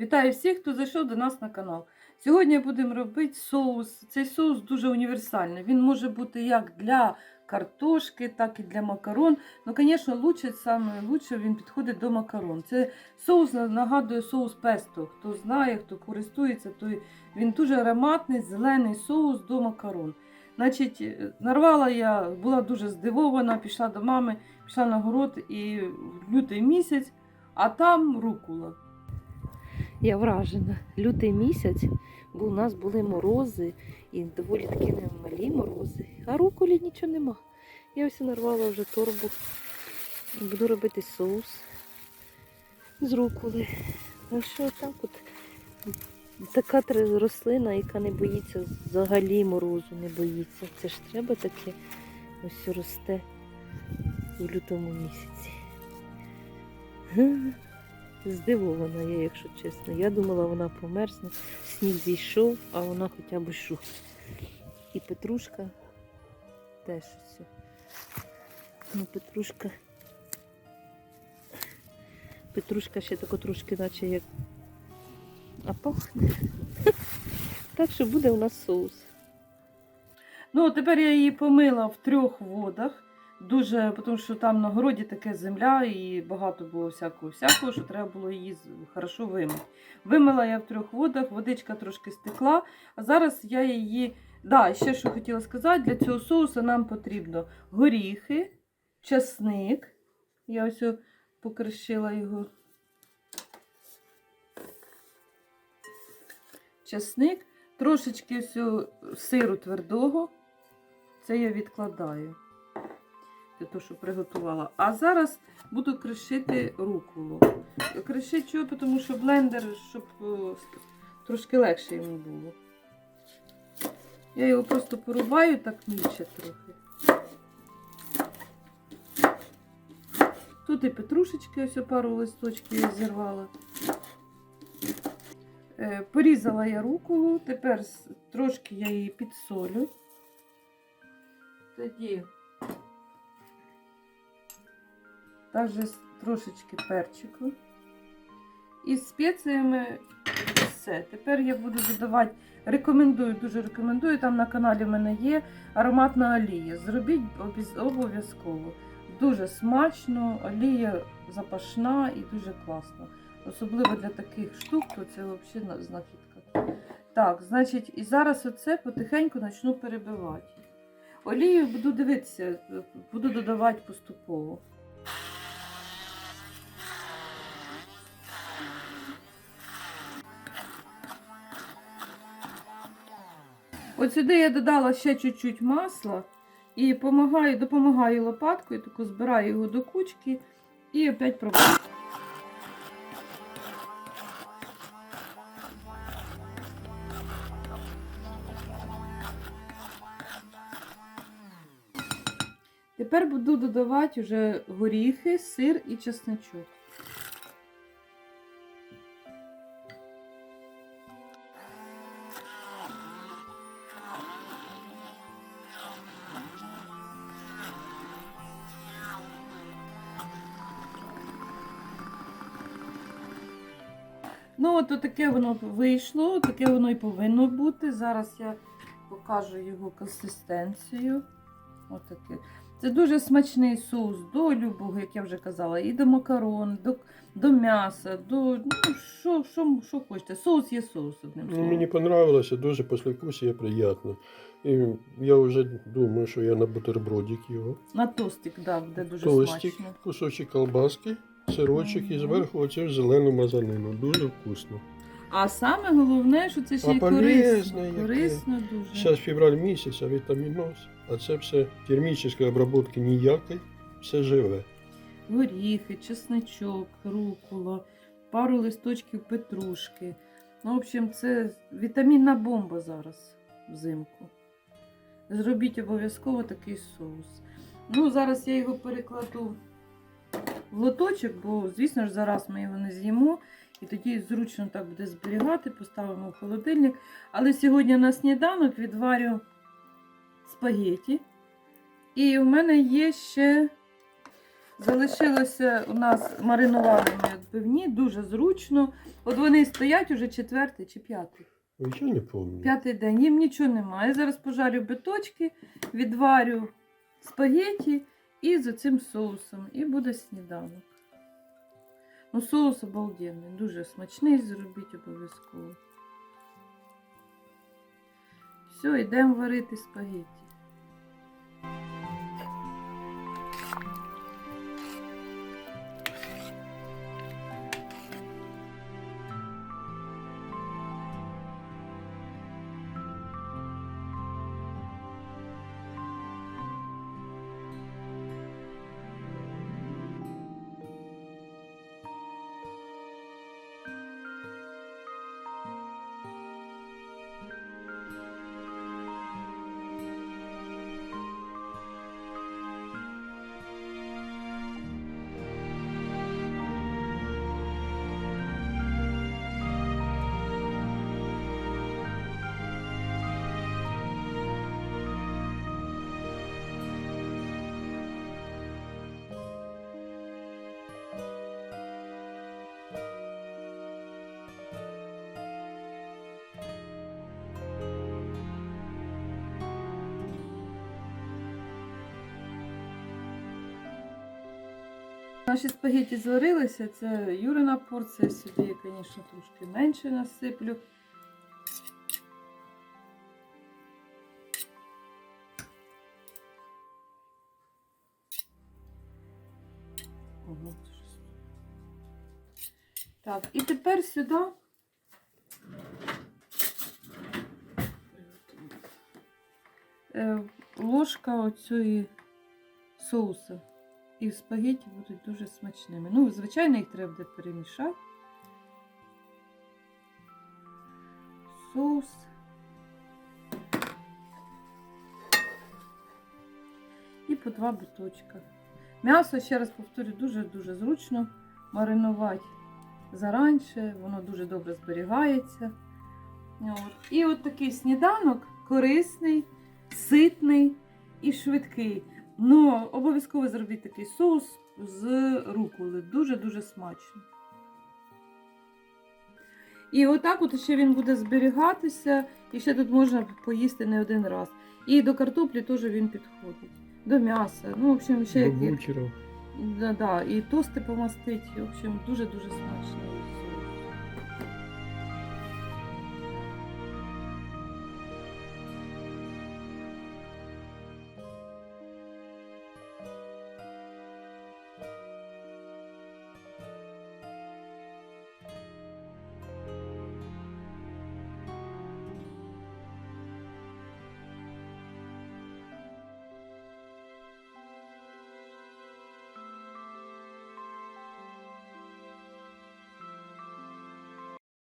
Вітаю всіх, хто зайшов до нас на канал. Сьогодні будемо робити соус. Цей соус дуже універсальний. Він може бути як для картошки, так і для макарон. Ну, звісно, лучше, саме лучше він підходить до макарон. Це соус нагадує соус песто. Хто знає, хто користується, той він дуже ароматний, зелений соус до макарон. Значить, е, нарвала я, була дуже здивована, пішла до мами, пішла на город і в лютий місяць, а там рукула. Я вражена. Лютий місяць, бо у нас були морози і доволі такі немалі морози. А руколі нічого нема. Я ось нарвала вже торбу. Буду робити соус з руколи. Ну що так от. Така рослина, яка не боїться взагалі морозу, не боїться. Це ж треба таке ось росте у лютому місяці. Здивована я, якщо чесно. Я думала, вона померзне, сніг зійшов, а вона хоча б шу. І петрушка теж все. Ну, петрушка. Петрушка ще тако трошки, наче як. А пахне. Так що буде у нас соус. Ну, тепер я її помила в трьох водах. Дуже, тому що там на городі таке земля і багато було всякого всякого, що треба було її хорошо вимити. Вимила я в трьох водах, водичка трошки стекла, а зараз я її. Да, ще що хотіла сказати, для цього соусу нам потрібно горіхи, часник. Я ось покришила його. Часник, трошечки сиру твердого. Це я відкладаю того, щоб приготувала. А зараз буду кришити руколу. Кришити чого? Тому що блендер, щоб трошки легше йому було. Я його просто порубаю так мільче трохи. Тут і петрушечки, ось пару листочків я зірвала. Е, Порізала я руколу, тепер трошки я її підсолю. Тоді також трошечки перчику. І спеціями все. Тепер я буду додавати, рекомендую, дуже рекомендую, там на каналі в мене є ароматна олія. Зробіть обов'язково. Дуже смачно, олія запашна і дуже класно. Особливо для таких штук, то це взагалі знахідка. Так, значить, і зараз оце потихеньку почну перебивати. Олію буду дивитися, буду додавати поступово. От сюди я додала ще чуть-чуть масла і помагаю, допомагаю лопаткою, таку збираю його до кучки і опять пробую. Тепер буду додавати вже горіхи, сир і чесночок. Ну, от таке воно вийшло, таке воно і повинно бути. Зараз я покажу його консистенцію. Отаке. Це дуже смачний соус до любого, як я вже казала, і до макарон, до, до м'яса, до ну, що, що, що хочете. Соус є соус, одним Ну, словом. мені понравилося, дуже послевкусие приємно. І я вже думаю, що я на бутербродик його. На тостик, да, буде дуже Тостик, смачно. кусочок колбаски, сирочок і зверху оцю зелену мазанину. Дуже вкусно. А саме головне, що це ще А й полезне корисно. яке. Корисно дуже. Зараз февраль місяць, а вітаміноз. А це все термічної обробки ніякої, все живе. горіхи, чесночок, рукола, пару листочків петрушки. Ну, в общем, це вітамінна бомба зараз взимку. Зробіть обов'язково такий соус. Ну, зараз я його перекладу в лоточок, бо, звісно ж, зараз ми його не з'їмо. І тоді зручно так буде зберігати, поставимо в холодильник. Але сьогодні на сніданок відварю спагеті. І в мене є ще Залишилося у нас маринували ми відбивні, дуже зручно. От вони стоять уже четвертий чи п'ятий. Я не пам'ятаю. П'ятий день, їм нічого немає. Я зараз пожарю биточки, відварю спагеті і з цим соусом. І буде сніданок. Ну, соус обалденний, дуже смачний, зробіть обов'язково. Все, йдемо варити спагеті. Наші спагеті зварилися, це Юрина порція. Сюди я, звісно, трошки менше насиплю. Так, і тепер сюди. Е, ложка оцієї соусу. І спагетті будуть дуже смачними. Ну, звичайно, їх треба буде перемішати. Соус. І по два биточка. М'ясо, ще раз повторю, дуже-дуже зручно маринувати заранше, воно дуже добре зберігається. От. І от такий сніданок корисний, ситний і швидкий. Ну, обов'язково зробіть такий соус з руколи. Дуже-дуже смачно. І отак от ще він буде зберігатися, і ще тут можна поїсти не один раз. І до картоплі теж він підходить. До м'яса. Ну, в общем, ще До як. Да, да, і тости помастить. В общем, дуже-дуже смачно.